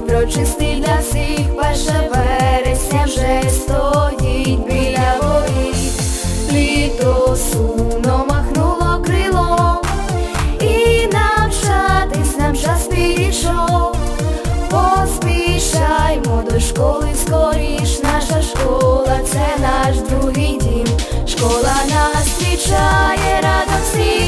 прочистив для всіх перша вересня вже стоїть біля воріт. Літо сумно махнуло крилом і навчатись нам час підійшов. Поспішаймо до школи скоріш, наша школа це наш другий дім. Школа нас зустрічає, рада всім.